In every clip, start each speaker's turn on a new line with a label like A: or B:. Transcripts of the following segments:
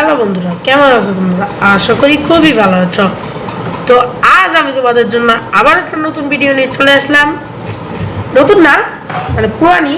A: Hello বন্ধুরা, কেমন আছো তোমরা? আশা করি খুবই ভালো আছো। তো আজ আমি তোমাদের জন্য আবার একটা নতুন ভিডিও নিয়ে চলে আসলাম। নতুন না মানে পুরানি।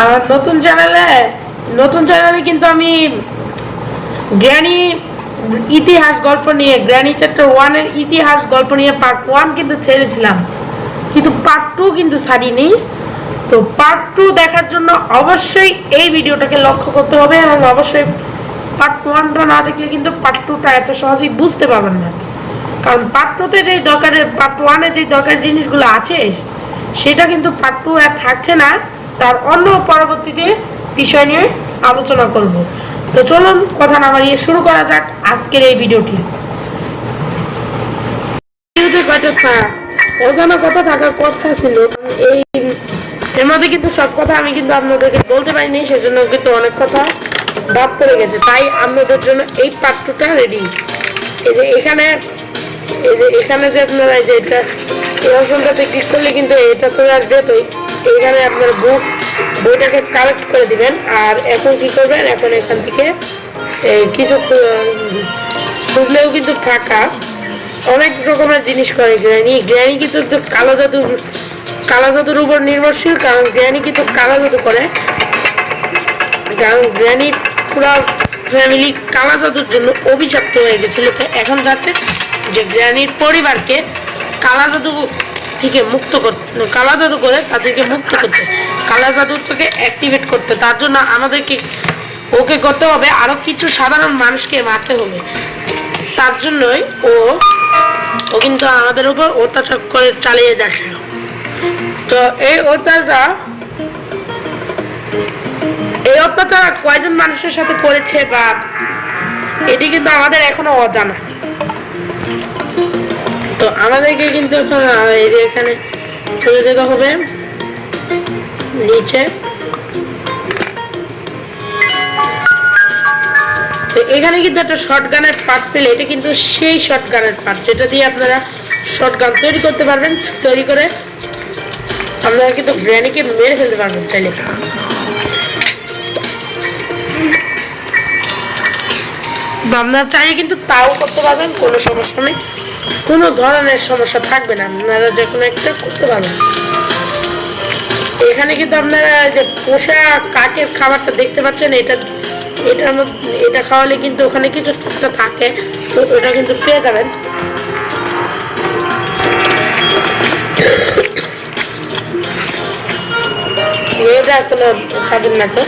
A: আমার নতুন চ্যানেলে নতুন চ্যানেলে কিন্তু আমি গ্র্যানি ইতিহাস গল্প নিয়ে, গ্র্যানি চ্যাপ্টার ওয়ানের ইতিহাস গল্প নিয়ে পার্ট ওয়ান কিন্তু ছেড়েছিলাম। কিন্তু পার্ট টু কিন্তু ছাড়িনি। তো পার্ট টু দেখার জন্য অবশ্যই এই ভিডিওটাকে লক্ষ্য করতে হবে এবং অবশ্যই পার্ট ওয়ানটা না দেখলে কিন্তু পার্ট টুটা এত সহজেই বুঝতে পারবেন না। কারণ পার্ট টুতে যেই দরকারের পার্ট ওয়ানে যেই দরকার জিনিসগুলো আছে, সেটা কিন্তু পার্ট টু আর থাকছে না। তার অন্য পরবর্তীতে বিষয় নিয়ে আলোচনা করব। তো চলুন কথা না বাড়িয়ে শুরু করা যাক আজকের এই ভিডিওটি। অজানা কথা থাকার কথা ছিল এই এর মধ্যে কিন্তু সব কথা আমি কিন্তু আপনাদেরকে বলতে পারিনি, সেজন্য কিন্তু অনেক কথা বাদ পড়ে গেছে। তাই আপনাদের জন্য এই পাত্রটা রেডি এই যে এখানে, এই যে এখানে যে আপনারা এই যে এটা, এই অপশনটাতে ক্লিক করলে কিন্তু এটা চলে আসবে। তো এইখানে আপনার বুক বইটাকে কালেক্ট করে দিবেন। আর এখন কি করবেন? এখন এখান থেকে কিছু খুঁজলেও কিন্তু ফাঁকা। অনেক রকমের জিনিস করে গ্র্যানি গ্র্যানি কিন্তু কালো জাদুর কালো জাদুর উপর নির্ভরশীল, কারণ গ্র্যানি কিন্তু কালো জাদু করে। কারণ গ্র্যানি পুরো ফ্যামিলি কালা জাদুর জন্য অভিশপ্ত হয়ে গেছিল। তো এখন যাচ্ছে যে গ্র্যানির পরিবারকে কালা জাদু থেকে মুক্ত করতে কালা জাদু করে তাদেরকে মুক্ত করতে। কালা থেকে অ্যাক্টিভেট করতে। তার জন্য আমাদেরকে, ওকে করতে হবে আরও কিছু সাধারণ মানুষকে মারতে হবে। তার জন্যই ও ও কিন্তু আমাদের উপর অত্যাচার করে চালিয়ে যাচ্ছে। তো এই অত্যাচার এই অত্যাচার কয়জন মানুষের সাথে করেছে বা এটি কিন্তু আমাদের এখনও অজানা। তো আমাদেরকে কিন্তু এখন চলে যেতে হবে, নিচে। এখানে কিন্তু একটা শর্ট গানের পার্ট পেলে, এটা কিন্তু সেই শর্ট গানের পার্ট যেটা দিয়ে আপনারা শর্ট গান তৈরি করতে পারবেন, তৈরি করে আপনারা কিন্তু গ্র্যানিকে মেরে ফেলতে পারবেন চাইলে? আপনারা চাইলে কিন্তু তাও করতে পারবেন, কোনো সমস্যা নেই। কোনো ধরনের সমস্যা থাকবে না, আপনারা যে কোনো একটা করতে পারবেন। এখানে কিন্তু আপনারা যে পোষা কাকের খাবারটা দেখতে পাচ্ছেন, এটা, এটার মধ্যে, এটা খাওয়ালে কিন্তু ওখানে কিছু থাকে ওটা কিন্তু পেয়ে যাবেন। কোনো খাবেন না তো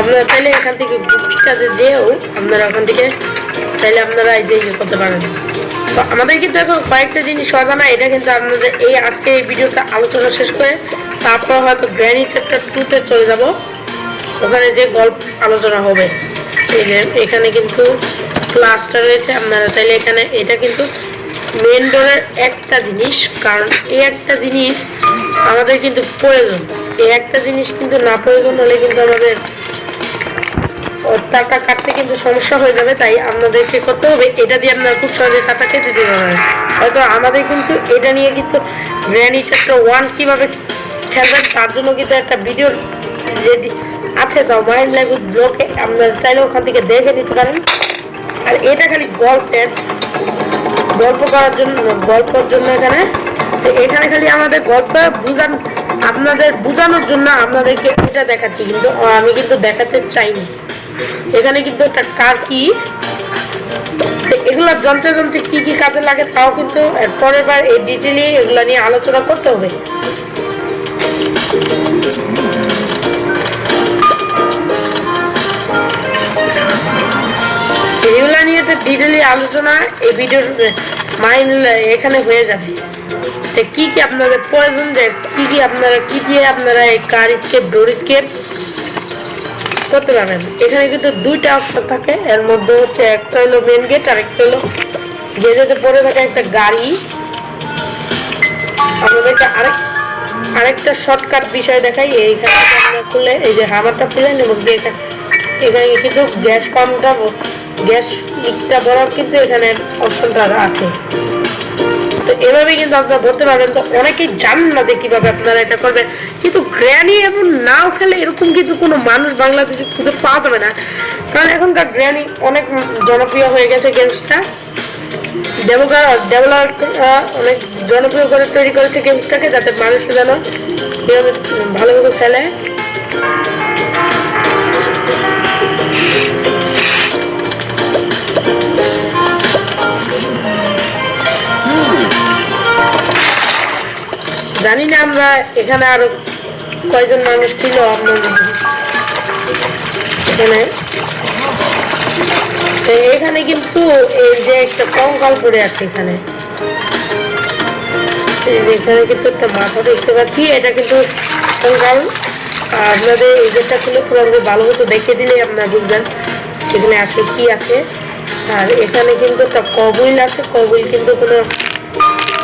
A: আপনারা চাইলে এখান থেকে গুপিটাতে যেও আপনারা ওখান থেকে চাইলে আপনারা এই যে করতে পারেন। আমাদের কিন্তু এখন কয়েকটা জিনিস অজানা এটা কিন্তু আপনাদের এই আজকে এই ভিডিওটা আলোচনা শেষ করে তারপর হয়তো গ্র্যানি চ্যাপ্টার টুতে চলে যাব। ওখানে যে গল্প আলোচনা হবে, এই যে এখানে কিন্তু ক্লাসটা রয়েছে, আপনারা চাইলে এখানে এটা কিন্তু মেন ডোরের একটা জিনিস, কারণ এই একটা জিনিস আমাদের কিন্তু প্রয়োজন। এই একটা জিনিস কিন্তু না প্রয়োজন হলে কিন্তু আমাদের টাকা কাটতে কিন্তু সমস্যা হয়ে যাবে, তাই আপনাদেরকে করতে হবে। এটা দিয়ে আপনারা খুব সহজে টাকা কেটে দিতে পারবেন। হয়তো আমাদের কিন্তু এটা নিয়ে কিন্তু গ্র্যানি চ্যাপ্টার ওয়ান কীভাবে খেলবেন, তার জন্য কিন্তু একটা ভিডিও রেডি আছে। তো মাইন্ড ল্যাঙ্গুয়েজ ব্লকে আপনারা চাইলে ওখান থেকে দেখে নিতে পারেন। আর এটা খালি গল্পের গল্প করার জন্য, গল্পের জন্য এখানে। এখানে খালি আমাদের গল্প বুঝান, আপনাদের বোঝানোর জন্য আপনাদেরকে এটা দেখাচ্ছি, কিন্তু আমি কিন্তু দেখাতে চাইনি। এখানে কিন্তু একটা কাকি তো এগুলো যন্ত্রে যন্ত্রে কি কি কাজে লাগে তাও কিন্তু পরের বার এই ডিটেলি এগুলো নিয়ে আলোচনা করতে হবে। এগুলা নিয়ে তো ডিটেলি আলোচনা, এই ভিডিওর মাইন্ড এখানে হয়ে যাবে। তো কি কি আপনাদের প্রয়োজন? যে আপনারা দিয়ে আপনারা এই কার স্কেপ ডোর স্কেপ করতে পারবেন? এখানে কিন্তু দুইটা অপশন থাকে। এর মধ্যে হচ্ছে একটা হলো মেন গেট আর একটা হলো গেটেতে পড়ে থাকে একটা গাড়ি। আপনাদেরকে আরেক, আরেকটা শর্টকাট বিষয় দেখাই। এইখানে খুললে এই যে হামারটা পেলেন এবং এখানে এখানে কিন্তু গ্যাস পাম্পটা গ্যাস ইটটা বরাবর কিন্তু এখানে অপশনটা আছে। তো এভাবে কিন্তু আপনারা ধরতে পারবেন। তো অনেকেই জানেন না যে কীভাবে আপনারা এটা করবেন। কিন্তু গ্র্যানি এমন নাও খেলে এরকম কিন্তু কোনো মানুষ বাংলাদেশে খুঁজে পাওয়া যাবে না। কারণ এখনকার গ্র্যানি অনেক জনপ্রিয় হয়ে গেছে গেমসটা ডেভেলপার ডেভেলপাররা অনেক জনপ্রিয় করে তৈরি করেছে গেমসটাকে যাতে মানুষ যেন ভালোভাবে খেলে। জানি না আমরা এখানে আর কয়জন মানুষ ছিল আপনার এখানে? এখানে কিন্তু এই যে একটা কঙ্কাল পড়ে আছে এখানে। এখানে কিন্তু একটা মাথা দেখতে পাচ্ছি, এটা কিন্তু কঙ্কাল। আর আপনাদের এই গেটটা খুলে পুরো ভালো মতো দেখে দিলে আপনারা বুঝবেন এখানে আসলে কি আছে। আর এখানে কিন্তু একটা কবুল আছে কবুল কিন্তু কোনো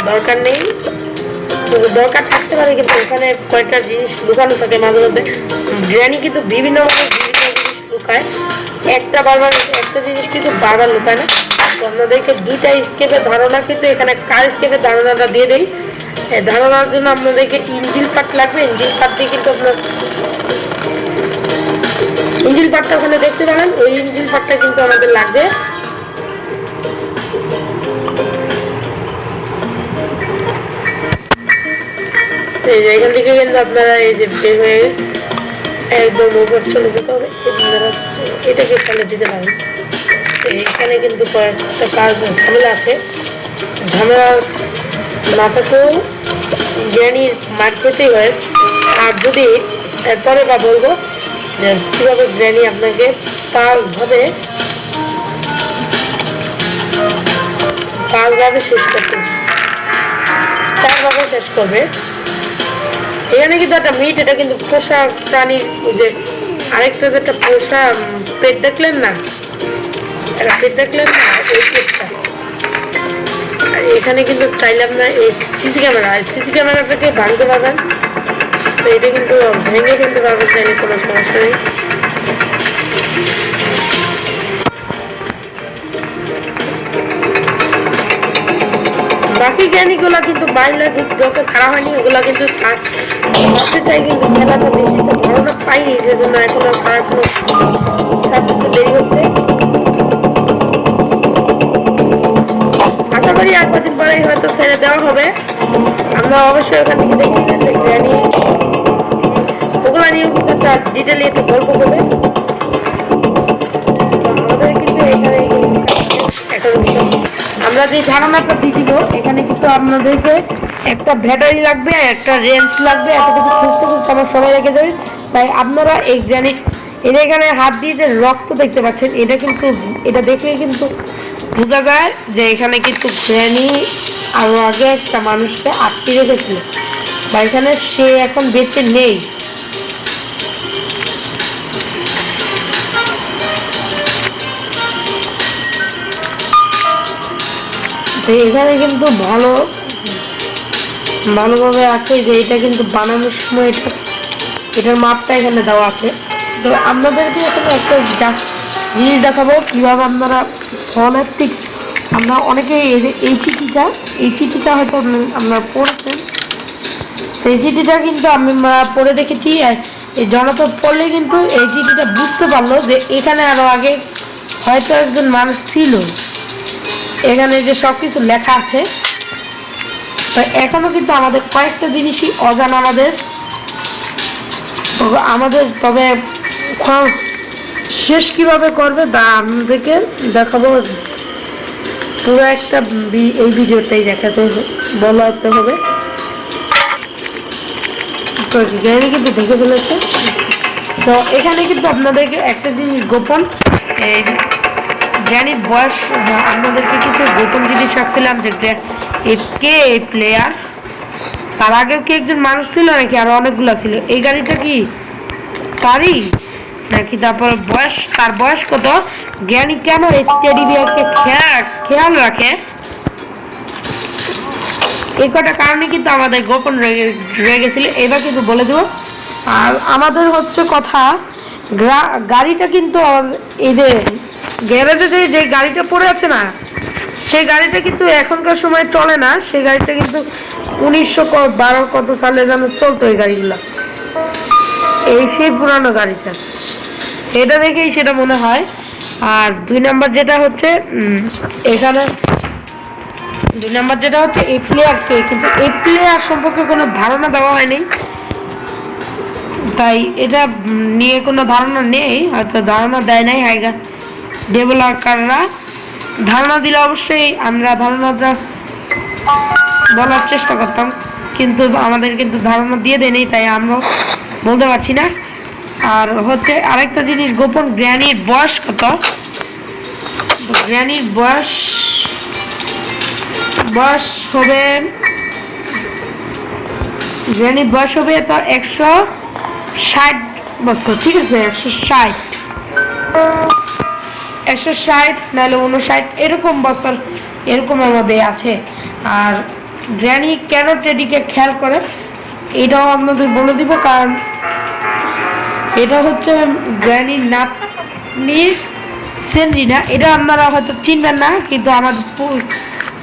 A: দরকার নেই। দরকার থাকতে পারে, কিন্তু ওখানে কয়েকটা জিনিস লুকানো থাকে মাঝে মধ্যে। গ্র্যানি কিন্তু বিভিন্ন ভাবে বিভিন্ন জিনিস লুকায়। একটা বারবার, একটা জিনিস কিন্তু বারবার লুকায় না। তো আপনাদেরকে দুইটা স্কেপের ধারণা কিন্তু এখানে, কার স্কেপের ধারণাটা দিয়ে দেই। ধারণার জন্য আপনাদেরকে ইঞ্জিল পার্ট লাগবে। ইঞ্জিল পার্ট দিয়ে কিন্তু আপনার ইঞ্জিল পার্টটা ওখানে দেখতে পারেন। ওই ইঞ্জিল পার্টটা কিন্তু আমাদের লাগবে। এই যে, এখান থেকে কিন্তু আপনারা এই যে বের হয়ে একদম উপর চলে যেতে হবে আপনারা এটাকে ফেলে দিতে পারেন। এখানে কিন্তু কয়েকটা কাজ ঝামেলা আছে। ঝামেলা না থাকলেও জ্ঞানীর মার খেতেই হয়। আর যদি এরপরে বা বলব যে কীভাবে জ্ঞানী আপনাকে পাঁচভাবে পাঁচভাবে শেষ করতে চারভাবে শেষ করবে। এখানে কিন্তু একটা মিট এটা কিন্তু পোষা প্রাণীর যে আরেকটা যে একটা পোষা পেট দেখলেন না? একটা পেট দেখলেন না? পেটটা এখানে কিন্তু চাইলাম না, এই সিসি ক্যামেরা সিসি ক্যামেরাটাকে ভাঙতে পারবেন। তো এটা কিন্তু ভেঙে ফেলতে পারবেন, কোনো সমস্যা নেই। বাকি জ্ঞানীগুলো কিন্তু বাইরে ঢোকে ছাড়া হয়নি, ওগুলো কিন্তু সাথেটাই কিন্তু খেলাটা বেশি তো ধারণা পাইনি দেরি হচ্ছে। আশা করি এক কদিন পরেই হয়তো ছেড়ে দেওয়া হবে। আমরা অবশ্যই ওখান থেকে দেখি ওগুলো নিয়ে কিন্তু একটু গল্প করবে। আমাদের কিন্তু এখানে এখন আমরা যে ধারণাটা দিব, এখানে কিন্তু আপনাদেরকে একটা ব্যাটারি লাগবে একটা রেঞ্জ লাগবে এত কিছু খুঁজতে খুঁজতে আমার সময় লেগে যাবে। তাই আপনারা এই গ্রানিট এটা এখানে হাত দিয়ে যে রক্ত দেখতে পাচ্ছেন, এটা কিন্তু, এটা দেখলেই কিন্তু বোঝা যায় যে এখানে কিন্তু গ্র্যানি আরও আগে একটা মানুষকে আটকে রেখেছিল। বা এখানে সে এখন বেঁচে নেই। তো এখানে কিন্তু ভালো, ভালোভাবে আছে যে এটা কিন্তু বানানোর সময় এটা, এটার মাপটা এখানে দেওয়া আছে। তো আপনাদেরকে এখানে একটা জিনিস দেখাবো, কীভাবে আপনারা ফোনের থেকে আমরা অনেকে এই যে এই চিঠিটা এই চিঠিটা হয়তো আপনারা পড়েছেন। তো এই চিঠিটা কিন্তু আমি পড়ে দেখেছি আর এই জনতা পড়লে কিন্তু এই চিঠিটা বুঝতে পারল যে এখানে আরও আগে হয়তো একজন মানুষ ছিল। এখানে যে সব কিছু লেখা আছে, তো এখনও কিন্তু আমাদের কয়েকটা জিনিসই অজানা আমাদের। আমাদের, তবে শেষ কীভাবে করবে তা আমাদেরকে দেখাবো। পুরো একটা এই ভিডিওটাই দেখাতে বলাতে হবে। তো জ্ঞানী কিন্তু দেখে ফেলেছে। তো এখানে কিন্তু আপনাদেরকে একটা জিনিস গোপন, এই জ্ঞানীর বয়স আপনাদেরকে কিছু গোপন জিনিস রাখছিলাম যে কে এই প্লেয়ার তার আগেও কি একজন মানুষ ছিল নাকি আরও অনেকগুলো ছিল? এই গাড়িটা কি তারই? নাকি তারপর বয়স, তার বয়স কত? জ্ঞানী কেন বিয়ারকে খেয়াল খেয়াল রাখে? এই কটা কারণে কিন্তু আমাদের গোপন রয়ে গেছিল এবার কিন্তু বলে দেবো। আর আমাদের হচ্ছে কথা গাড়িটা কিন্তু, এই যে গ্যারেজে যে যে গাড়িটা পড়ে আছে না, সেই গাড়িটা কিন্তু এখনকার সময় চলে না। সেই গাড়িটা কিন্তু উনিশশো বারো কত সালে যেন চলতো এই গাড়িগুলো। এই সেই পুরানো গাড়িটা। এটা দেখেই সেটা মনে হয়। আর দুই নাম্বার যেটা হচ্ছে এখানে দুই নাম্বার যেটা হচ্ছে, এই প্লেয়ারকে কিন্তু এই প্লেয়ার সম্পর্কে কোনো ধারণা দেওয়া হয়নি। তাই এটা নিয়ে কোনো ধারণা নেই, হয়তো ধারণা দেয় নাই হাইগা ডেভেলপাররা ধারণা দিলে অবশ্যই আমরা ধারণাটা বলার চেষ্টা করতাম। কিন্তু আমাদের কিন্তু ধারণা দিয়ে দেয়নি, তাই আমরা বলতে পারছি না। আর হচ্ছে আরেকটা জিনিস, গোপন গ্র্যানির বয়স কত? গ্র্যানির বয়স বয়স হবে গ্র্যানির বয়স হবে তার একশো ষাট বছর, ঠিক আছে? একশো ষাট। একশো ষাট, নাহলে উনষাট এরকম বছর এরকমের মধ্যে আছে। আর গ্র্যানি কেন টেডিকে খেয়াল করে? এটাও আপনাদের বলে দিব, কারণ এটা হচ্ছে গ্র্যানির নাতনির সেনরিনা এটা আপনারা হয়তো চিনবেন না, কিন্তু আমাদের পু-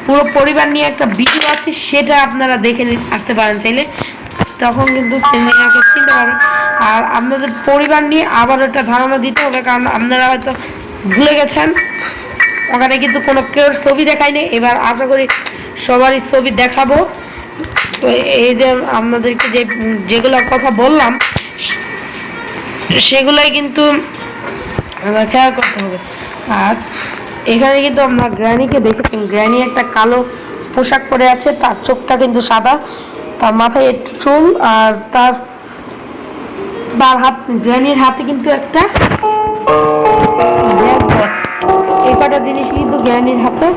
A: পুরো পরিবার নিয়ে একটা ভিডিও আছে, সেটা আপনারা দেখে নি- আসতে পারেন চাইলে। তখন কিন্তু সেনরিনাকে চিনতে পারবেন। আর আপনাদের পরিবার নিয়ে আবার একটা ধারণা দিতে হবে, কারণ আপনারা হয়তো ভুলে গেছেন? ওখানে কিন্তু কোনো কেউ ছবি দেখায়নি এবার আশা করি সবারই ছবি দেখাবো। তো এই যে আপনাদেরকে যে যেগুলো কথা বললাম, সেগুলোই কিন্তু খেয়াল করতে হবে। আর এখানে কিন্তু আমরা গ্র্যানিকে দেখেছেন। গ্র্যানি একটা কালো পোশাক পরে আছে। তার চোখটা কিন্তু সাদা। তার মাথায় একটু চুল আর তার তার হাত, গ্র্যানির হাতে কিন্তু একটা কটা জিনিস কিন্তু জ্ঞানীর হাতে।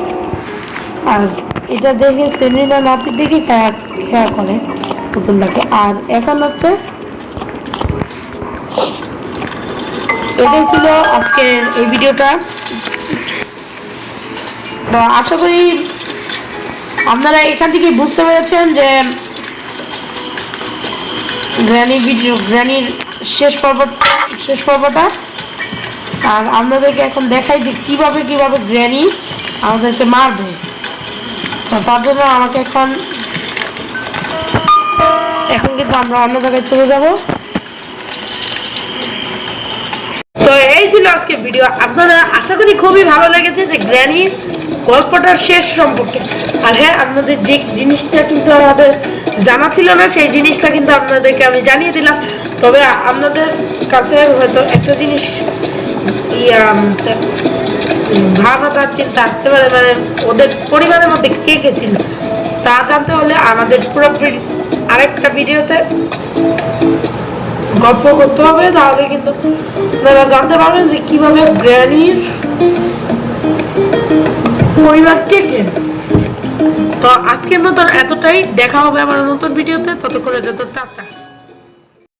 A: আর এটা দেখে সেলিনা নাতি দেখে খেয়া খেয়া করে পুতুলটাকে। আর এখন হচ্ছে এটাই ছিল আজকের এই ভিডিওটা। তো আশা করি আপনারা এখান থেকে বুঝতে পেরেছেন যে গ্র্যানি ভিডিও গ্র্যানির শেষ পর্ব, শেষ পর্বটা আর আপনাদেরকে এখন দেখাই যে কীভাবে কীভাবে গ্র্যানি আমাদেরকে মারবে। তো তার জন্য আমাকে এখন এখন কিন্তু আমরা অন্য জায়গায় চলে যাব। তো এই ছিল আজকে ভিডিও। আপনারা আশা করি খুবই ভালো লেগেছে যে গ্র্যানি গল্পটার শেষ সম্পর্কে। আর হ্যাঁ আপনাদের যে জিনিসটা কিন্তু আমাদের জানা ছিল না, সেই জিনিসটা কিন্তু আপনাদেরকে আমি জানিয়ে দিলাম। তবে আপনাদের কাছে হয়তো একটা জিনিস চিন্তা আসতে পারে মানে ওদের পরিবারের মধ্যে কে কে ছিল তা জানতে হলে আমাদের আরেকটা ভিডিওতে গল্প করতে হবে, তাহলে কিন্তু আপনারা জানতে পারবেন যে কীভাবে গ্র্যানির পরিবার কে কে। তো আজকের মতন এতটাই, দেখা হবে আমার নতুন ভিডিওতে ততক্ষণে যত টাটা।